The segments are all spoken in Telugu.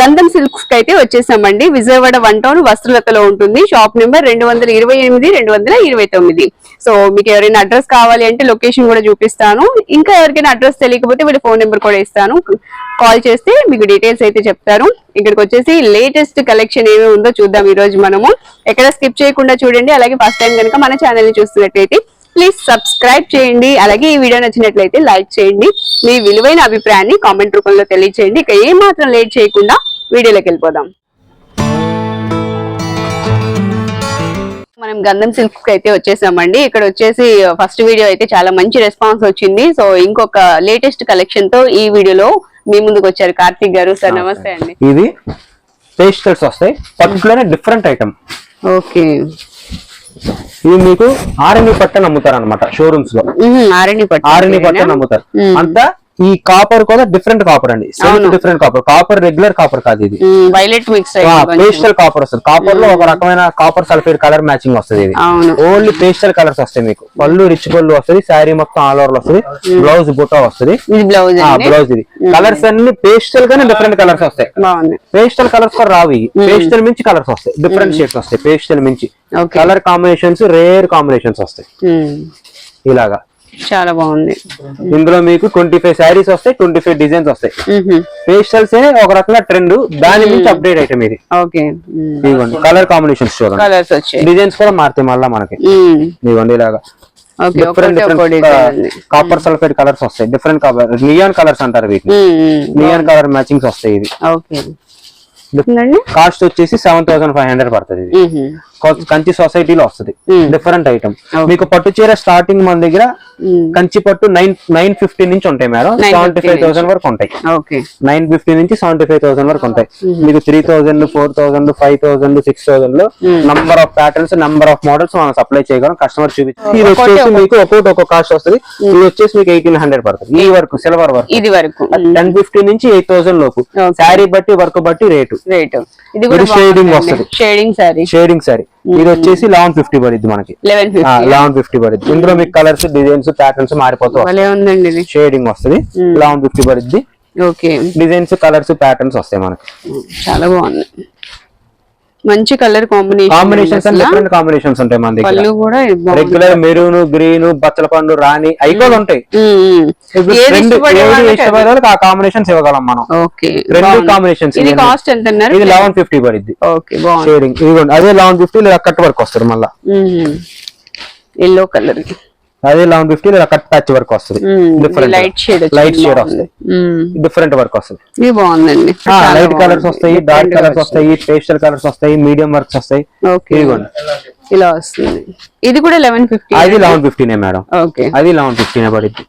గంధం సిల్క్స్కి అయితే వచ్చేసామండి. విజయవాడ వన్ టౌన్ వస్త్రలతలో ఉంటుంది. షాప్ నెంబర్ రెండు వందల ఇరవై ఎనిమిది రెండు వందల ఇరవై తొమ్మిది. సో మీకు ఎవరైనా అడ్రస్ కావాలి అంటే లొకేషన్ కూడా చూపిస్తాను. ఇంకా ఎవరికైనా అడ్రస్ తెలియకపోతే వీళ్ళ ఫోన్ నెంబర్ కూడా ఇస్తాను. కాల్ చేస్తే మీకు డీటెయిల్స్ అయితే చెప్తారు ఇక్కడికి వచ్చేసి లేటెస్ట్ కలెక్షన్ ఏమి ఉందో చూద్దాం ఈ రోజు మనము. ఎక్కడ స్కిప్ చేయకుండా చూడండి. అలాగే ఫస్ట్ టైం కనుక మన ఛానల్ని చూస్తున్నట్లయితే ప్లీజ్ సబ్స్క్రైబ్ చేయండి. అలాగే ఈ వీడియో నచ్చినట్లయితే లైక్ చేయండి. మీ విలువైన అభిప్రాయాన్ని కామెంట్ రూపంలో తెలియచేయండి. ఇక ఏ మాత్రం లేట్ చేయకుండా వీడియోలోకి వెళ్ళిపోదాం. మనం గంధం సిల్క్కి అయితే వచ్చేసామండి. ఇక్కడ వచ్చేసి ఫస్ట్ వీడియో అయితే చాలా మంచి రెస్పాన్స్ వచ్చింది. సో ఇంకొక లేటెస్ట్ కలెక్షన్తో ఈ వీడియోలో మీ ముందుకు వచ్చారు కార్తీక్ గారు. సార్ నమస్తే. అండి. ఇది పేస్టల్స్ వస్తాయి. డిఫరెంట్ ఐటమ్ ఓకే ఇది మీకు ఆర్ఎన్ఈ పట్టని అమ్ముతారు అనమాట షోరూమ్స్లో ఆరణి పట్టు ఆర్ఎన్ఈ పట్టని అమ్ముతారు మ్మ్. అంతా ఈ కాపర్ కూడా డిఫరెంట్ కాపర్ అండి. అవును. Different copper copper regular copper కాదు ఇది. వైలెట్ మిక్స్ పేస్టల్ కాపర్ వస్తుంది. కాపర్లో ఒక రకమైన కాపర్ సల్ఫేట్ కలర్ మ్యాచింగ్ వస్తుంది ఇది. ఓన్లీ పేస్టల్ కలర్స్ వస్తాయి మీకు. పళ్ళు రిచ్ పళ్ళు వస్తుంది శారీ మొత్తం ఆల్ ఓవర్ వస్తుంది. బ్లౌజ్ బుటా వస్తుంది. బ్లౌజ్ ఇది. కలర్స్ అన్ని పేస్టల్ గానే డిఫరెంట్ కలర్స్ వస్తాయి. పేస్టల్ కలర్స్ కూడా రావు పేస్టల్ మించి కలర్స్ వస్తాయి. డిఫరెంట్ షేడ్స్ వస్తాయి. పేస్టల్ మించి. కలర్ కాంబినేషన్స్ రేర్ కాంబినేషన్స్ వస్తాయి. ఇలాగా. చాలా బాగుంది. ఇందులో మీకు ట్వంటీ ఫైవ్ శారీస్ వస్తాయి ట్వంటీ ఫైవ్ డిజైన్స్ వస్తాయి. పేస్టల్స్ ఒక రకంగా ట్రెండ్ దాని నుంచి అప్డేట్ ఐటమ్ ఇది. ఓకే. ఇదిగోండి కలర్ కాంబినేషన్స్ చూడండి. కలర్స్ వచ్చాయి. డిజైన్స్ కూడా మారుతాయి మళ్ళీ మనకి. ఇదిగోండి ఇలాగా. Okay different different copper sulphate colours వస్తాయి. డిఫరెంట్ కలర్ నియాన్ కలర్స్ అంటారు వీటిని. నియాన్ కలర్ మ్యాచింగ్స్ వస్తాయి ఇది కాస్ట్ వచ్చేసి సెవెన్ థౌసండ్ ఫైవ్ హండ్రెడ్ పడుతుంది ఇది. కంచి సొసైటీలో వస్తుంది. డిఫరెంట్ ఐటమ్ మీకు పట్టు చీర స్టార్టింగ్ మన దగ్గర కంచి పట్టు నైన్ నైన్ ఫిఫ్టీ నుంచి ఉంటాయి మేడం. 950 సెవెంటీ ఫైవ్ థౌసండ్ వరకు ఉంటాయి. ఓకే. నైన్ ఫిఫ్టీ నుంచి సెవెంటీ ఫైవ్ థౌసండ్ వరకు ఉంటాయి. మీకు three thousand four thousand five thousand six థౌసండ్లో number of patterns number of models మనం సప్లై చేయగలం కస్టమర్ చూపించి ఇది వచ్చేసి మీకు ఒక్కొక్కటి ఒక్కొక్క కాస్ట్ వస్తుంది. ఇది వచ్చేసి మీకు ఎయిటీన్ హండ్రెడ్ పడుతుంది. ఈ వర్క్ సిల్వర్ వర్క్. ఇది వరకు. టెన్ ఫిఫ్టీ నుంచి ఎయిట్ థౌసండ్ లోపు. శారీ బట్టి వర్క్ బట్టి రేటు. రేట్. ఇది shading వస్తది. షేడింగ్ సారీ షేడింగ్ సారీ ఇది వచ్చేసి లెవెన్ ఫిఫ్టీ పడుద్ది మనకి. లెవెన్ ఫిఫ్టీ పడుద్ది. ఇందులో మీకు కలర్స్ డిజైన్స్ ప్యాటర్న్స్ మారిపోతూ భలే ఉందండి ఇది. షేడింగ్ వస్తుంది. లెవెన్ ఫిఫ్టీ పడుద్ది. ఓకే. డిజైన్స్ కలర్స్ ప్యాటర్న్స్ వస్తాయి మనకి. చాలా బాగుంది. మంచి colour combination combinations different combinations ఉంటాయి మన దగ్గర. కూడా. రెగ్యులర్ మెరూన్ గ్రీన్ బచ్చల పండు రాణి అవి కూడా ఉంటాయి. ఇష్టపడే ఆ కాంబినేషన్స్ ఇవ్వగలం మనం. ఓకే రెండు. కాంబినేషన్స్ ఇది కాస్ట్ ఎంత అన్నారు? ఇది లెవెన్ ఫిఫ్టీ పడుద్ది. ఓకే షేడింగ్ ఇదిగోండి అదే లెవెన్ ఫిఫ్టీ లేదా కట్ వర్క్ వస్తుంది మళ్ళీ. ఎల్లో కలర్ అదే లెవెన్ ఫిఫ్టీ లేదా కట్ ప్యాచ్ వర్క్ వస్తుంది. Different light shade light shade వస్తుంది. డిఫరెంట్ వర్క్ వస్తుంది. బాగుందండి. లైట్ కలర్స్ వస్తాయి డార్క్ కలర్స్ వస్తాయి పేస్టల్ కలర్స్ వస్తాయి మీడియం వర్క్స్ వస్తాయి. ఇదిగోండి. ఇలా వస్తుంది. ఇది కూడా లెవెన్ ఫిఫ్టీ అది లెవెన్ ఫిఫ్టీనే మేడం. ఓకే. అది లెవెన్ ఫిఫ్టీనే పడుద్ది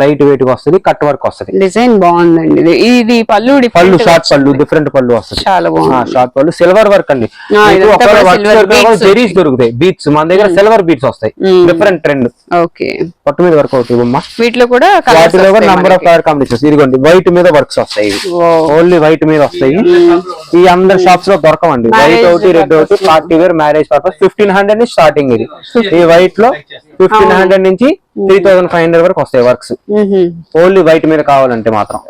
లైట్ వెయిట్గా వస్తుంది కట్ వర్క్ వస్తుంది. డిజైన్ బాగుందండి. ఇది పళ్ళు పళ్ళు షార్ట్. పళ్ళు డిఫరెంట్ పళ్ళు వస్తుంది. చాలా బాగుంది. షార్ట్ పళ్ళు సిల్వర్ వర్క్ అండి. జెరీస్ దొరుకుతాయి. బీట్స్ మన దగ్గర సిల్వర్ బీట్స్ వస్తాయి. Different trend okay. పట్టు మీద వర్క్ అవుతుంది బొమ్మ. వీటిలో కూడా వాటిలో నంబర్ ఆఫ్. కలర్ కాంబినేషన్స్ ఇదిగోండి వైట్ మీద వర్క్స్ వస్తాయి ఓన్లీ వైట్ మీద వస్తాయి. ఈ అందరు షాప్స్లో దొరకవండి. వైట్ ఒకటి రెడ్ ఒకటి party wear marriage purpose fifteen hundred నుంచి స్టార్టింగ్ ఇది. ఈ వైట్లో ఫిఫ్టీన్ హండ్రెడ్ నుంచి త్రీ థౌసండ్ ఫైవ్ హండ్రెడ్ వరకు వస్తాయి వర్క్స్. ఓన్లీ వైట్ మీద కావాలంటే మాత్రం.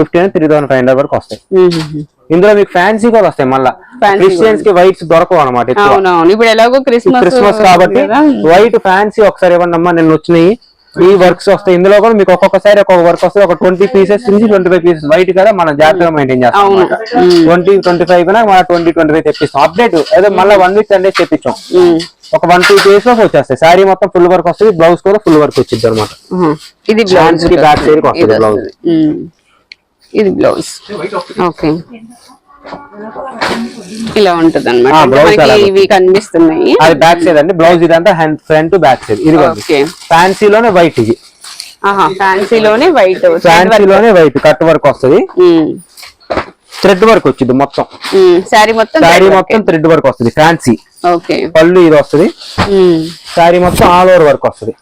Fifteen three thousand five hundred వరకు వస్తాయి. ఇందులో మీకు ఫ్యాన్సీ కూడా వస్తాయి మళ్ళా. క్రిస్టియన్స్కి వైట్స్ దొరకవు అనమాట క్రిస్మస్ క్రిస్మస్ కాబట్టి. వైట్ ఫ్యాన్సీ ఒకసారి ఇవ్వండి అమ్మా నిన్న వచ్చినాయి. ఈ వర్క్స్ వస్తాయి. ఇందులో కూడా మీకు ఒక్కొక్కసారి ఒక్కొక్క వర్క్ వస్తుంది. ఒక ట్వంటీ పీసెస్ నుంచి ట్వంటీ ఫైవ్ పీసెస్ వైట్ కదా మనం జాగ్రత్తగా మెయింటైన్ చేస్తాం. ట్వంటీ ట్వంటీ ఫైవ్ కన్నా మన ట్వంటీ ట్వంటీ ఫైవ్ తెప్పిస్తాం. అప్డేట్ అదే మళ్ళీ వన్ వీక్ టెన్ డేస్ తెప్పించాం. ఒక వన్ టూ డేస్లో వచ్చేస్తాయి. శారీ మొత్తం ఫుల్ వర్క్ వస్తుంది. బ్లౌజ్ కూడా ఫుల్ వర్క్ వచ్చింది అనమాట. ఇది వస్తుంది. మ్. ఇది బ్లౌజ్ ఓకే ఇలా ఉంటది అనమాట. ఇవి కనిపిస్తున్నాయి. అది బ్యాక్ సైడ్ అండి. బ్లౌజ్ ఇదంతా హ్యాండ్ ఫ్రంట్ బ్యాక్ సైడ్ ఇది ఓకే. ఫ్యాన్సీలోనే వైట్ ఇది. ఆహా ఫ్యాన్సీలోనే వైట్ ఫ్యాన్సీలోనే వైట్ కట్ వర్క్ వస్తుంది. థ్రెడ్ వర్క్ వచ్చింది మొత్తం. శారీ మొత్తం శారీ మొత్తం థ్రెడ్ వర్క్ వస్తుంది. Fancy okay. పళ్ళు ఇది వస్తుంది. శారీ మొత్తం ఆల్ ఓవర్ వర్క్ వస్తుంది.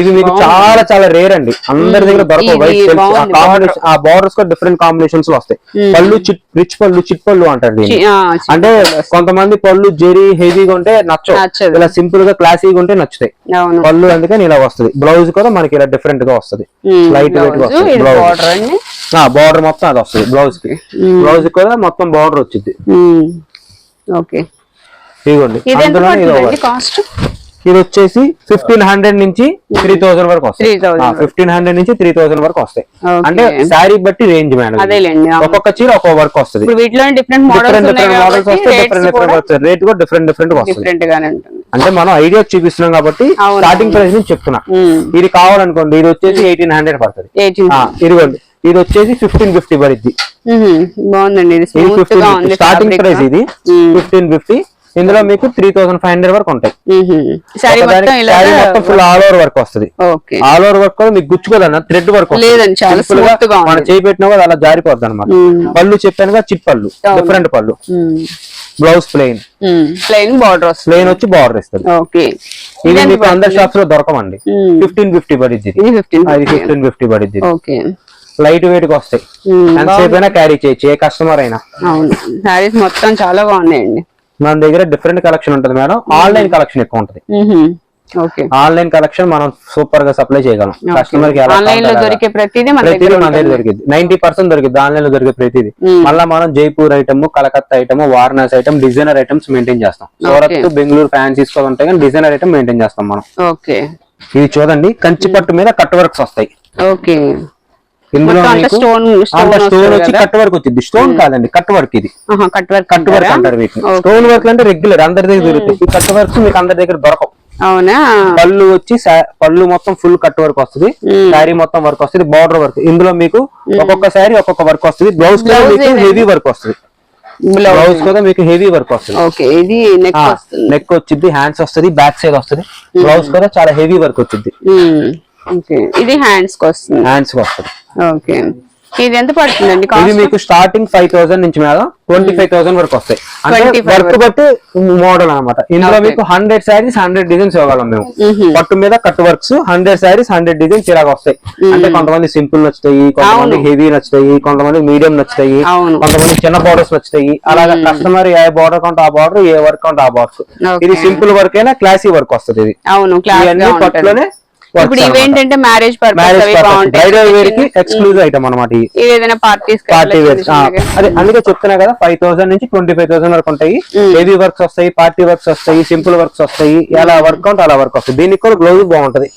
ఇది మీకు చాలా చాలా రేర్ అండి. అందరి దగ్గర దొరకవు ఆ బార్డర్స్ కూడా డిఫరెంట్ కాంబినేషన్స్లో వస్తాయి. పళ్ళు చిట్ రిచ్ పళ్ళు చిట్ పళ్ళు అంటారు అంటే కొంతమంది పళ్ళు జెరీ హెవీగా ఉంటే నచ్చవు. నచ్చదు. ఇలా సింపుల్గా క్లాసీగా ఉంటే నచ్చుతాయి. పళ్ళు అందుకని ఇలా వస్తుంది. బ్లౌజ్ కూడా మనకి ఇలా డిఫరెంట్గా వస్తుంది. లైట్ వెయిట్గా వస్తుంది. బ్లౌజ్ బార్డర్ మొత్తం అది వస్తుంది బ్లౌజ్కి. బ్లౌజ్ కూడా మొత్తం బార్డర్ వచ్చింది ఓకే. ఇదిగోండి. కాస్ట్ ఇది వచ్చేసి ఫిఫ్టీన్ హండ్రెడ్ నుంచి త్రీ థౌసండ్ వరకు వస్తాయి. 3000 ఫిఫ్టీన్ హండ్రెడ్ నుంచి త్రీ థౌసండ్ వరకు వస్తాయి. అంటే శారీ బట్టి రేంజ్ మేడం. ఒక్కొక్క చీర ఒక్కొక్క వర్క్ వస్తుంది. డిఫరెంట్ మోడల్స్ డిఫరెంట్ మోడల్స్ వస్తాయి డిఫరెంట్ డిఫరెంట్ వస్తాయి రేట్ కూడా డిఫరెంట్ డిఫరెంట్ వస్తుంది. అంటే మనం ఐడియా చూపిస్తున్నాం కాబట్టి. స్టార్టింగ్ ప్రైస్ నుంచి చెప్తున్నా. మ్మ్. ఇది కావాలనుకోండి ఇది వచ్చేసి ఎయిటీన్ హండ్రెడ్ పడుతుంది. ఇదిగోండి. ఇది వచ్చేసి ఫిఫ్టీన్ ఫిఫ్టీ పడుద్ది. బాగుందండి. స్టార్టింగ్. ప్రైస్ ఇది. ఫిఫ్టీన్ ఫిఫ్టీ ఇందులో మీకు త్రీ థౌసండ్ ఫైవ్ హండ్రెడ్ వరకు ఉంటాయి. మొత్తం sari full all over work వస్తుంది. ఓకే. ఆల్ ఓవర్ వర్క్ కూడా మీకు గుచ్చుకోదన్న థ్రెడ్ వర్క్. మనం చేయి పెట్టినా కూడా అలా జారిపోద్ది అనమాట. పళ్ళు చెప్పాను చిట్ పళ్ళు డిఫరెంట్ పళ్ళు. బ్లౌజ్ ప్లెయిన్ ప్లెయిన్ బార్డర్ వస్తుంది. ప్లెయిన్ వచ్చి బార్డర్ ఇస్తుంది. ఓకే. ఇది మీకు అందరి షాప్స్లో దొరకమండి. ఫిఫ్టీన్ ఫిఫ్టీ పడిద్ది ఫిఫ్టీన్ అది ఫిఫ్టీన్ ఫిఫ్టీ పడిద్ది ఓకే. లైట్ వెయిట్గా వస్తాయి. ఎంతసేపు అయినా క్యారీ చేయొచ్చు ఏ కస్టమర్ అయినా. అవును. సారీస్ మొత్తం చాలా బాగున్నాయండి. మన దగ్గర డిఫరెంట్ కలెక్షన్ ఉంటుంది మేడం. ఆన్లైన్ కలెక్షన్ ఎక్కువ ఉంటుంది. ఓకే. ఆన్లైన్ కలెక్షన్ మనం సూపర్గా సప్లై చేయగలం. కస్టమర్కి. దొరికే ప్రతిదీ మన దగ్గర దొరికింది. నైన్టీ పర్సెంట్ దొరికింది. ఆన్లైన్లో దొరికే ప్రతిదీ. మళ్ళా మనం Jaipur item Calcutta item Varanasi item designer items maintain చేస్తాం. సూరత్ బెంగళూరు ఫ్యాన్సీస్ కూడా ఉంటాయి కానీ డిజైనర్ ఐటమ్ మెయింటైన్ చేస్తాం మనం. ఓకే. ఇది చూడండి. కంచి పట్టు మీద కట్ వర్క్స్ వస్తాయి. ఓకే. ఇందులో స్టోన్ వచ్చి? కట్ వర్క్ వచ్చింది స్టోన్ కాదండి కట్ వర్క్ ఇది. కట్ వర్క్ కట్ వర్క్ అంటారు వీటిని స్టోన్ వర్క్ అంటే రెగ్యులర్ అందరి దగ్గర దొరుకుతాయి. ఈ కట్ వర్క్స్ మీకు అందరి దగ్గర దొరకవు. అవునా? పళ్ళు వచ్చి పళ్ళు మొత్తం ఫుల్ కట్ వర్క్ వస్తుంది. శారీ మొత్తం వర్క్ వస్తుంది. బార్డర్ వర్క్ ఇందులో మీకు ఒక్కొక్క శారీ ఒక్కొక్క వర్క్ వస్తుంది. బ్లౌజ్ కూడా మీకు? హెవీ వర్క్ వస్తుంది. బ్లౌజ్ కూడా మీకు హెవీ వర్క్ వస్తుంది. ఓకే ఇది నెక్ వచ్చింది హ్యాండ్స్ వస్తుంది బ్యాక్ సైడ్ వస్తుంది. బ్లౌజ్ కూడా చాలా హెవీ వర్క్ వచ్చింది. ఇది హ్యాండ్స్కి వస్తుంది. హ్యాండ్స్ వస్తుంది. ఓకే. ఇది ఎంత పడుతుందండి ఇది మీకు స్టార్టింగ్ ఫైవ్ థౌసండ్ నుంచి మీద ట్వంటీ ఫైవ్ థౌసండ్ వరకు వస్తాయి. అంటే 25 వర్క్. బట్టి మోడల్ అన్నమాట. ఇందులో. మీకు హండ్రెడ్ శారీస్ హండ్రెడ్ డిజైన్స్ ఇవ్వగలం మేము. పట్టు మీద cut works hundred saris hundred designs ఇలాగ వస్తాయి. అంటే కొంతమంది సింపుల్ నచ్చుతాయి కొంతమంది. హెవీ నచ్చుతాయి కొంతమంది మీడియం నచ్చుతాయి. కొంతమంది చిన్న బార్డర్స్ నచ్చుతాయి. అలాగా కస్టమర్ ఏ బార్డర్ కొంటే ఆ బార్డర్ ఏ వర్క్ కొంటే ఆ బార్డర్ Okay. ఇది సింపుల్ వర్క్ అయినా క్లాసీ వర్క్ వస్తుంది ఇది. అవును పట్టులోనే ఇప్పుడు ఇవేంటంటే మ్యారేజ్ పర్పస్ ఎక్స్క్లూజివ్ ఐటమ్ అనమాట ఏదైనా పార్టీస్ పార్టీ అదే అందుకే చెప్తున్నా కదా ఫైవ్ థౌసండ్ నుంచి ట్వంటీ ఫైవ్ థౌసండ్ వరకు ఉంటాయి. హెవీ వర్క్స్ వస్తాయి పార్టీ వర్క్స్ వస్తాయి సింపుల్ వర్క్స్ వస్తాయి. ఎలా వర్క్ ఉంటే అలా వర్క్ వస్తుంది దీనికి కూడా బ్లౌజ్ బాగుంటది.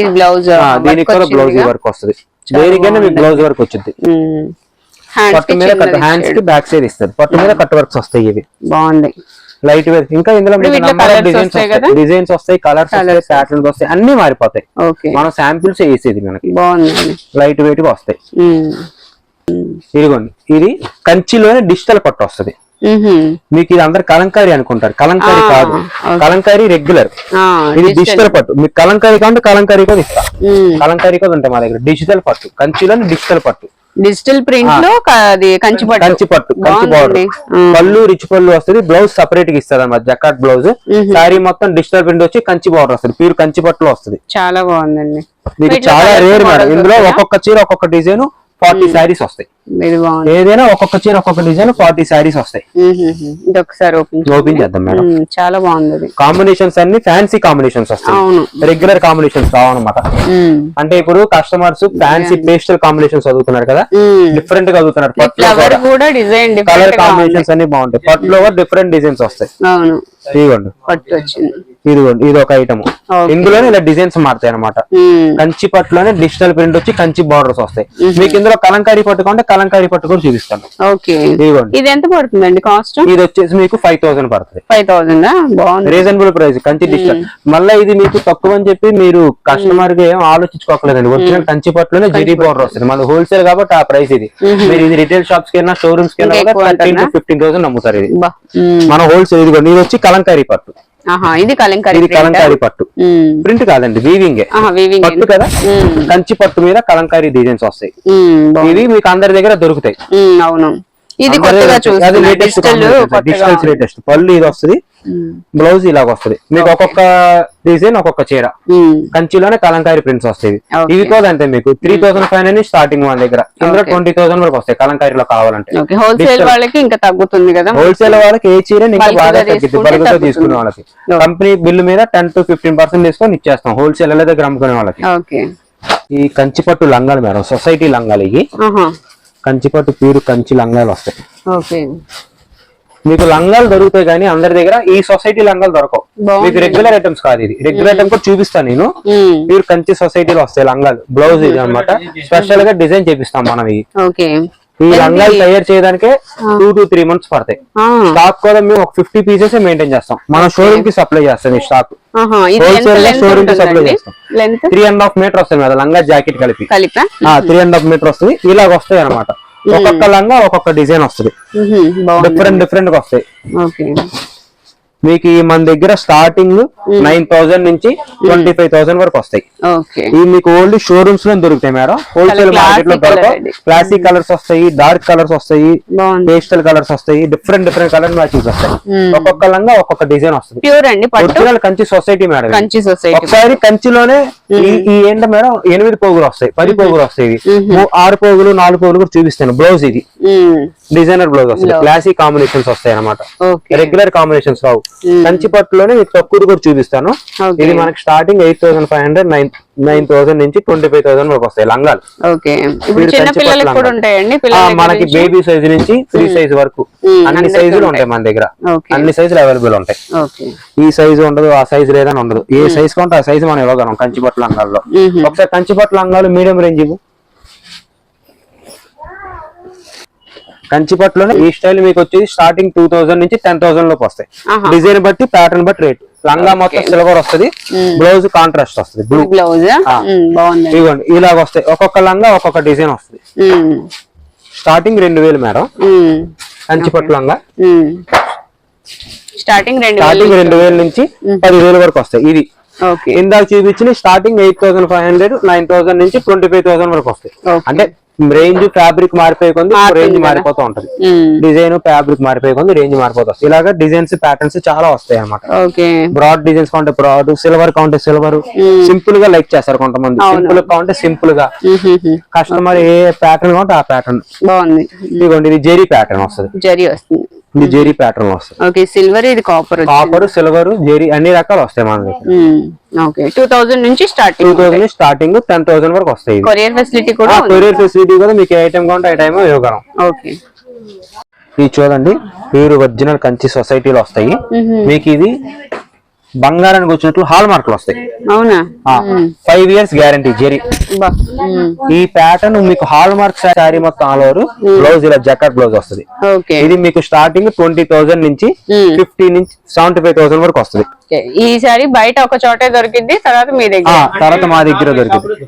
ఇది బ్లౌజ్ దీనికి కూడా బ్లౌజ్ వర్క్ వస్తుంది. దేనికైనా మీకు బ్లౌజ్ వర్క్ వచ్చింది పట్టు మీద హ్యాండ్స్కి బ్యాక్ సైడ్ ఇస్తుంది పట్టు మీద కట్ వర్క్స్ వస్తాయి ఇవి. బాగుంది. Light wear. ఇంకా ఇందులో డిజైన్స్ వస్తాయి కదా? డిజైన్స్ వస్తాయి కలర్స్ వస్తాయి ప్యాటర్న్స్ వస్తాయి అన్ని మారిపోతాయి. మనం శాంపిల్స్ వేసేది మనకి. బాగుంది లైట్ వెయిట్గా వస్తాయి. ఇదిగోండి. ఇది కంచిలోనే డిజిటల్ పట్టు వస్తుంది. మీకు ఇది అందరు కలంకారీ అనుకుంటారు. కలంకారీ కాదు. కలంకారీ రెగ్యులర్ ఇది డిజిటల్ పట్టు. మీకు కలంకారీ కావాలంటే కలంకారీ కూడా ఇస్తా. కలంకారీ కూడా ఉంటాయి మా దగ్గర. డిజిటల్ పట్టు. కంచిలోని డిజిటల్ పట్టు. డిజిటల్ ప్రింట్లో అది కంచి పట్టు. కంచి పట్టు కంచి బార్డర్. పళ్ళు రిచ్ పళ్ళు వస్తుంది బ్లౌజ్ సపరేట్గా ఇస్తుంది అన్నమాట జకాట్ బ్లౌజ్. సారీ మొత్తం డిజిటల్ ప్రింట్ వచ్చి కంచి బార్డర్ వస్తుంది ప్యూర్ కంచి పట్టులో వస్తుంది. చాలా బాగుందండి. మీకు చాలా రేర్ మేడం. ఇందులో? ఒక్కొక్క చీర ఒక్కొక్క డిజైన్ ఫార్టీ శారీస్ వస్తాయి. ఇది బాగుంది. ఏదైనా ఒక్కొక్క చీర ఒక్కొక్క డిజైన్ ఫార్టీ శారీస్ వస్తాయి. మ్మ్. ఇది ఒకసారి ఓపెన్ ఓపెన్ చేద్దాం మేడం. చాలా బాగుంది కాంబినేషన్స్ అన్ని ఫ్యాన్సీ కాంబినేషన్స్ వస్తాయి. అవును. రెగ్యులర్ కాంబినేషన్స్ కావన్నమాట. మ్మ్. అంటే ఇప్పుడు కస్టమర్స్ ఫ్యాన్సీ పేస్టల్ కాంబినేషన్స్ చదువుతున్నారు కదా. డిఫరెంట్గా చదువుతున్నారు. కూడా డిజైన్ కలర్ కాంబినేషన్స్ అన్ని బాగుంటాయి. పట్టులో డిఫరెంట్ డిజైన్స్ వస్తాయి. ఇదిగోండి. పట్టు వచ్చింది. ఇదిగోండి ఇది ఒక ఐటమ్. ఇందులోనే ఇలా డిజైన్స్ మారుతాయి అనమాట. కంచి పట్టులోనే డిజిటల్ ప్రింట్ వచ్చి కంచి బార్డర్స్ వస్తాయి. మీకు ఇందులో కలంకారీ పట్టు కొంటే కలంకారీ పట్టు కూడా చూపిస్తాను. ఓకే. ఇది ఎంత పడుతుందండి కాస్ట్? ఇది వచ్చేసి మీకు ఫైవ్ థౌసండ్ పడుతుంది. ఫైవ్ థౌసండ్ బాగుంది. Reasonable price Kanchi digital. మళ్ళీ ఇది మీకు తక్కువ అని చెప్పి మీరు కస్టమర్గా ఏం ఆలోచించుకోకలేదండి. ఒరిజినల్ కంచి పట్టులోనే జిడి పౌడర్ వస్తుంది. మన హోల్సేల్ కాబట్టి ఆ ప్రైస్ ఇది. మీరు ఇది రిటైల్ షాప్స్కి షోరూమ్స్కి? ఫిఫ్టీన్ థౌసండ్ అమ్ముతారు ఇది. మన హోల్సేల్ ఇది వచ్చి కలంకారీ పట్టు. ఇది కలంకారీ ఇది కలంకారీ పట్టు. ప్రింట్ కాదండి వీవింగ్ పట్టు కదా? కంచి పట్టు మీద కలంకారీ డిజైన్స్ వస్తాయి. ఇవి మీకు అందరి దగ్గర దొరుకుతాయి. అవును. ఇది కొత్తగా చూస్తున్నా డిజిటల్ కొత్తగా. డిజిటల్ లేటెస్ట్ పళ్ళు ఇది వస్తుంది. బ్లౌజ్ ఇలాగ వస్తుంది. మీకు ఒక్కొక్క డిజైన్ ఒక్కొక్క చీర. కంచిలోనే కలంకారీ ప్రింట్స్ వస్తాయి. ఇవి. కూడా అంతే మీకు three thousand five hundred starting మన దగ్గర. ఇందులో ట్వంటీ థౌసండ్ వరకు వస్తాయి కలంకారీలో కావాలంటే. హోల్సేల్ వాళ్ళకి ఇంకా తగ్గుతుంది కదా? హోల్సేల్ వాళ్ళకి ఏ చీర ఇంకా బాగా తగ్గుతుంది. తీసుకునే వాళ్ళకి. కంపెనీ బిల్లు మీద టెన్ టు ఫిఫ్టీన్ పర్సెంట్ తీసుకొని ఇచ్చేస్తాం. హోల్సేల్ దగ్గర అమ్ముకునే వాళ్ళకి. ఈ కంచిపట్టు లంగాలు మేడం సొసైటీ లంగాలు ఇవి. కంచిపట్టు ప్యూర్ కంచి లంగాలు వస్తాయి. మీకు లంగాలు దొరుకుతాయి కానీ అందరి దగ్గర ఈ సొసైటీ లంగాలు దొరకవు. మీకు రెగ్యులర్ ఐటమ్స్ కాదు ఇది. రెగ్యులర్ ఐటమ్ కూడా చూపిస్తాను నేను. ప్యూర్ కంచి సొసైటీలో వస్తాయి లంగాలు. బ్లౌజ్ ఇది అన్నమాట. స్పెషల్గా డిజైన్ చేపిస్తాం మనం ఇవి ఓకే. ఈ లంగాలు తయారు చేయడానికే టూ టు త్రీ మంత్స్ పడతాయి. ఆ, స్టాక్ కూడా మేము ఒక ఫిఫ్టీ పీసెస్ మెయింటైన్ చేస్తాం. మన షోరూమ్కి సప్లై చేస్తాం ఈ స్టాక్ ఆహా, ఇది ఎంత Wholesale లో లెంత్ showroom కి ఉంటుందండి? చేస్తాం. త్రీ అండ్ హాఫ్ మీటర్ వస్తుంది లంగా జాకెట్ కలిపి. కలిపా? త్రీ అండ్ హాఫ్ మీటర్ వస్తుంది. ఇలాగ వస్తాయి అనమాట ఒక్కొక్క లంగా ఒక్కొక్క డిజైన్ వస్తుంది. డిఫరెంట్ డిఫరెంట్గా వస్తాయి. మీకు ఈ మన దగ్గర స్టార్టింగ్ నైన్ థౌసండ్ నుంచి ట్వంటీ ఫైవ్ థౌసండ్ వరకు వస్తాయి. ఇవి మీకు ఓన్లీ షోరూమ్స్లో దొరుకుతాయి మేడం. హోల్సేల్ మార్కెట్లో. క్లాసిక్ కలర్స్ వస్తాయి డార్క్ కలర్స్ వస్తాయి పేస్టల్ కలర్స్ వస్తాయి డిఫరెంట్ డిఫరెంట్ కలర్ మ్యాచింగ్స్ వస్తాయి. ఒక్కొక్క లంగా ఒక్కొక్క డిజైన్ వస్తుంది. ప్యూర్ అండి original Kanchi society madam. Kanchi society ఒకసారి కంచిలోనే ఈ ఏంట మేడం ఎనిమిది పోగులు వస్తాయి పది పోగులు వస్తాయి ఆరు పోగులు నాలుగు పోగులు కూడా చూపిస్తాను. బ్లౌజ్ ఇది. డిజైనర్ బ్లౌజ్ వస్తుంది క్లాసిక్ కాంబినేషన్స్ వస్తాయి అనమాట రెగ్యులర్ కాంబినేషన్స్ రావు. కంచి పట్టులోనే మీకు తక్కువ కూడా చూపిస్తాను. ఇది మనకి starting eight thousand five hundred nine nine thousand నుంచి ట్వంటీ ఫైవ్ థౌసండ్ వరకు వస్తాయి లంగాలు. మనకి బేబీ సైజ్ నుంచి ఫ్రీ సైజ్ వరకు. మ్మ్. అన్ని సైజులు ఉంటాయి. మన దగ్గర. అన్ని సైజులు అవైలబుల్ ఉంటాయి. ఈ సైజు ఉండదు ఆ సైజు లేదని ఉండదు. ఏ సైజ్ కొంటే ఆ సైజు మనం ఇవ్వగలం కంచి పట్టు లంగాల్లో. ఒకసారి కంచి పట్టు లంగాలు మీడియం రేంజ్ ఇవ్వు కంచి పట్టులోనే ఈ స్టైల్ మీకు వచ్చేది స్టార్టింగ్ టూ థౌసండ్ నుంచి టెన్ థౌసండ్ లోపు వస్తాయి. డిజైన్ బట్టి ప్యాటర్న్ బట్టి రేట్ లంగా మొత్తం సిల్వర్ వస్తుంది. బ్లౌజ్ కాంట్రాస్ట్ వస్తుంది. బ్లూ బ్లౌజ్ ఇవ్వండి ఇలాగ వస్తాయి. ఒక్కొక్క లంగా ఒక్కొక్క డిజైన్ వస్తుంది. స్టార్టింగ్ రెండు వేలు మేడం. ఉమ్, కంచి పట్టు లంగా. స్టార్టింగ్ రెండు స్టార్టింగ్ రెండు వేల నుంచి పది వేలు వరకు వస్తాయి. ఇది. ఓకే ఇందాక చూపించిన starting eight thousand five hundred nine thousand నుంచి ట్వంటీ ఫైవ్ థౌసండ్ వరకు వస్తాయి. అంటే రేంజ్ ఫ్యాబ్రిక్ మారిపోయే కొంది రేంజ్. మారిపోతూ ఉంటది. డిజైన్ ఫ్యాబ్రిక్ మారిపోయే కొంది రేంజ్ మారిపోతుంది ఇలాగా డిజైన్స్ ప్యాటర్న్స్ చాలా వస్తాయి అన్నమాట. ఓకే. బ్రాడ్ డిజైన్స్ కాంటే బ్రాడ్ సిల్వర్ కాంటే సిల్వర్ సింపుల్గా లైక్ చేస్తారు కొంతమంది. సింపుల్ కాంటే సింపుల్గా. కస్టమర్ ఏ ప్యాటర్న్ కాంటే ఆ ప్యాటర్న్ బాగుంది. ఇదిగోండి ఇది జెరీ ప్యాటర్న్ వస్తుంది. జరి వస్తుంది. ఇది జెరీ ప్యాటర్న్ వస్తుంది. ఓకే సిల్వర్ ఇది కాపర్ కాపర్ సిల్వర్ జెరీ అన్ని రకాలు వస్తాయి మన దగ్గర. ఓకే టూ థౌజండ్ నుంచి two starting thousand starting ten thousand వరకు వస్తాయి కొరియర్ ఫెసిలిటీ కూడా కొరియర్ ఫెసిలిటీ కూడా మీకు ఏ ఐటమ్ కావాలంటే టైం ఇవ్వగలం. ఓకే. ఇది చూడండి ప్యూర్ ఒరిజినల్ కంచి సొసైటీలో వస్తాయి. మీకు ఇది బంగారానికి వచ్చినట్లు హాల్ మార్కులు వస్తాయి. అవునా? Five years guarantee zari. ఈ ప్యాటర్న్ మీకు హాల్ మార్క్ శారీ మొత్తం ఆల్ ఓవర్ బ్లౌజ్ ఇలా జకాట్ బ్లౌజ్ వస్తుంది. ఓకే. ఇది మీకు స్టార్టింగ్ ట్వంటీ థౌసండ్ నుంచి. ఫిఫ్టీ నుంచి సెవెంటీ ఫైవ్ థౌసండ్ వరకు వస్తుంది. ఓకే. ఈ సారీ బయట ఒక చోటే దొరికింది తర్వాత మీ ఆ, దగ్గర తర్వాత మా దగ్గర దొరికింది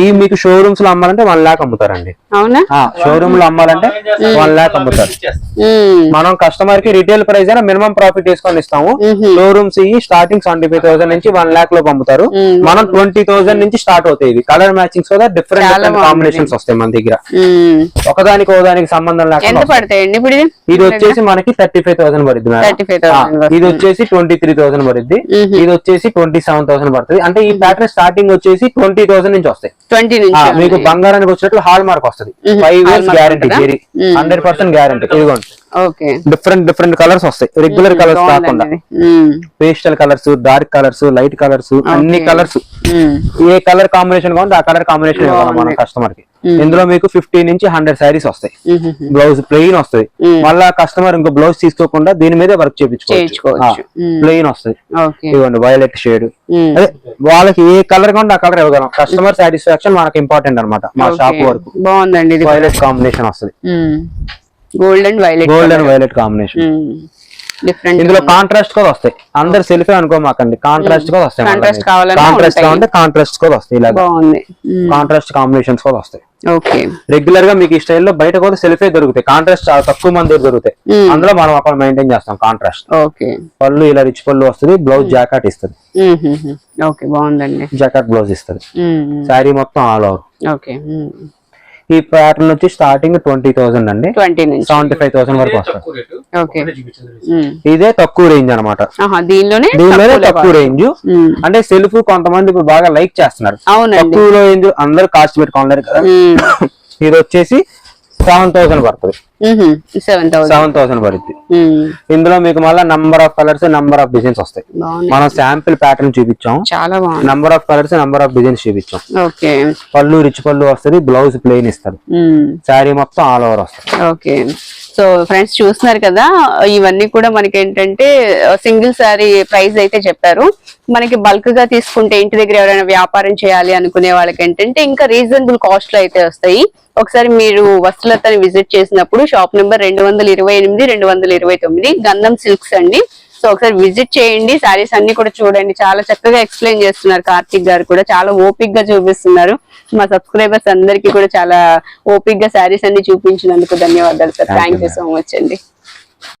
ఈ మీకు షోరూమ్స్లో అమ్మాలంటే వన్ లాక్ అమ్ముతారండి. అవునా? షోరూమ్లో అమ్మాలంటే వన్ లాక్ అమ్ముతారు. మనం కస్టమర్కి రిటైల్ ప్రైస్ అయినా మినిమం ప్రాఫిట్ తీసుకొని ఇస్తాము. షోరూమ్స్ ఇవి స్టార్టింగ్ సెవెంటీ ఫైవ్ థౌసండ్ నుంచి వన్ లాక్లో పంపుతారు మనం ట్వంటీ థౌసండ్ నుంచి స్టార్ట్ అవుతాయి ఇవి. కలర్ మ్యాచింగ్స్ కూడా డిఫరెంట్ డిఫరెంట్. కాంబినేషన్స్ వస్తాయి మన దగ్గర. ఒకదానికి ఒకదానికి సంబంధం లేకుండా ఇప్పుడు ఇది? వచ్చేసి మనకి థర్టీ ఫైవ్ థౌసండ్ పడుద్ది మేడం. 35,000 ఆ, వస్తుంది. ఇది వచ్చేసి ట్వంటీ త్రీ థౌసండ్ పడుద్ది ఇది వచ్చేసి ట్వంటీ సెవెన్ థౌసండ్ పడుతుంది. అంటే ఈ ప్యాటర్న్ స్టార్టింగ్ వచ్చేసి ట్వంటీ థౌసండ్ నుంచి వస్తాయి. ట్వంటీ మీకు బంగారానికి వచ్చినట్లు హాల్ మార్క్ వస్తుంది. Five years guarantee? Zari hundred percent guarantee ఇదిగోండి. డిఫరెంట్ డిఫరెంట్ కలర్స్ వస్తాయి. రెగ్యులర్ కలర్స్ కాకుండా. Pastel colours dark colours light colours అన్ని కలర్స్. ఏ కలర్ కాంబినేషన్ కావాలంటే ఆ కలర్ కాంబినేషన్ ఇవ్వాలి మన కస్టమర్కి ఇందులో మీకు ఫిఫ్టీ నుంచి హండ్రెడ్ శారీస్ వస్తాయి. బ్లౌజ్ ప్లెయిన్ వస్తుంది మళ్ళా కస్టమర్ ఇంకో బ్లౌజ్ తీసుకోకుండా దీని మీదే వర్క్ చేయించుకోవచ్చు. ప్లెయిన్ వస్తుంది ఇవ్వండి వైలెట్ షేడ్. అదే వాళ్ళకి ఏ కలర్ కావాలంటే ఆ కలర్ ఇవ్వగలం. కస్టమర్ సాటిస్ఫాక్షన్ మనకి ఇంపార్టెంట్ అన్నమాట మా షాప్. వరకు బాగుందండి ఇది వైలెట్ కాంబినేషన్ వస్తుంది. Gold and violet gold and violet combination different ఇందులో కాంట్రాస్ట్ కూడా వస్తాయి. అందరు సెల్ఫీ అనుకోమాకండి. కాంట్రాస్ట్ కూడా వస్తాయి Contrast కావాలన్నా కాంట్రాస్ట్. కావాలంటే కాంట్రాస్ట్ కూడా వస్తాయి ఇలా బాగుంది. కాంట్రాస్ట్ కాంబినేషన్స్ కూడా వస్తాయి. ఓకే. రెగ్యులర్గా మీకు ఈ స్టైల్లో బయట కూడా సెల్ఫే దొరుకుతాయి. కాంట్రాస్ట్ చాలా తక్కువ మంది దగ్గర దొరుకుతాయి. అందులో మనం అక్కడ మెయింటైన్ చేస్తాం కాంట్రాస్ట్ ఓకే. పళ్ళు ఇలా రిచ్ పళ్ళు వస్తుంది బ్లౌజ్ జాకెట్ ఇస్తుంది. ఓకే బాగుందండి. జాకెట్ బ్లౌజ్ ఇస్తుంది. శారీ మొత్తం ఆల్ ఓవర్ ఓకే. ఈ ప్యాటర్న్ వచ్చి స్టార్టింగ్ ట్వంటీ థౌసండ్ అండి. ట్వంటీ సెవెంటీ ఫైవ్ థౌసండ్ వరకు వస్తుంది. ఓకే ఇదే తక్కువ రేంజ్ అన్నమాట. ఆహా దీనిలోనే దీనిలోనే తక్కువ రేంజ్ మ్మ్. అంటే సెల్ఫ్ కొంతమంది ఇప్పుడు బాగా లైక్ చేస్తున్నారు. అవునండి. తక్కువ రేంజ్ అందరు కాస్ట్ పెట్టుకోలేరు కదా. మ్మ్. ఇది వచ్చేసి సెవెన్ థౌసండ్ పడుతుంది. సెవెన్ థౌసండ్ పడుద్ది. ఇందులో మీకు మళ్ళీ number of colours number of designs వస్తాయి. మనం శాంపిల్ ప్యాటర్న్ చూపించాం. చాలా బాగుంది. Number of colours number of designs చూపించాం. ఓకే. పళ్ళు రిచ్ పళ్ళు వస్తుంది బ్లౌజ్ ప్లెయిన్ ఇస్తారు శారీ మొత్తం ఆల్ ఓవర్ వస్తుంది. ఓకే. సో ఫ్రెండ్స్ చూస్తున్నారు కదా ఇవన్నీ కూడా మనకి ఏంటంటే సింగిల్ సారీ ప్రైస్ అయితే చెప్పారు. మనకి బల్క్గా తీసుకుంటే ఇంటి దగ్గర ఎవరైనా వ్యాపారం చేయాలి అనుకునే వాళ్ళకి ఏంటంటే ఇంకా రీజనబుల్ కాస్ట్లో అయితే వస్తాయి. ఒకసారి మీరు వస్త్రలతని విజిట్ చేసినప్పుడు షాప్ నెంబర్ రెండు వందల ఇరవై ఎనిమిది రెండు వందల ఇరవై తొమ్మిది గంధం సిల్క్స్ అండి. సో ఒకసారి విజిట్ చేయండి సారీస్ అన్ని కూడా చూడండి. చాలా చక్కగా ఎక్స్ప్లెయిన్ చేస్తున్నారు కార్తిక్ గారు కూడా. చాలా ఓపిక్గా చూపిస్తున్నారు. మా సబ్స్క్రైబర్స్ అందరికీ కూడా చాలా ఓపిక్గా సారీస్ అన్ని చూపించినందుకు ధన్యవాదాలు sir. Thank you so much అండి.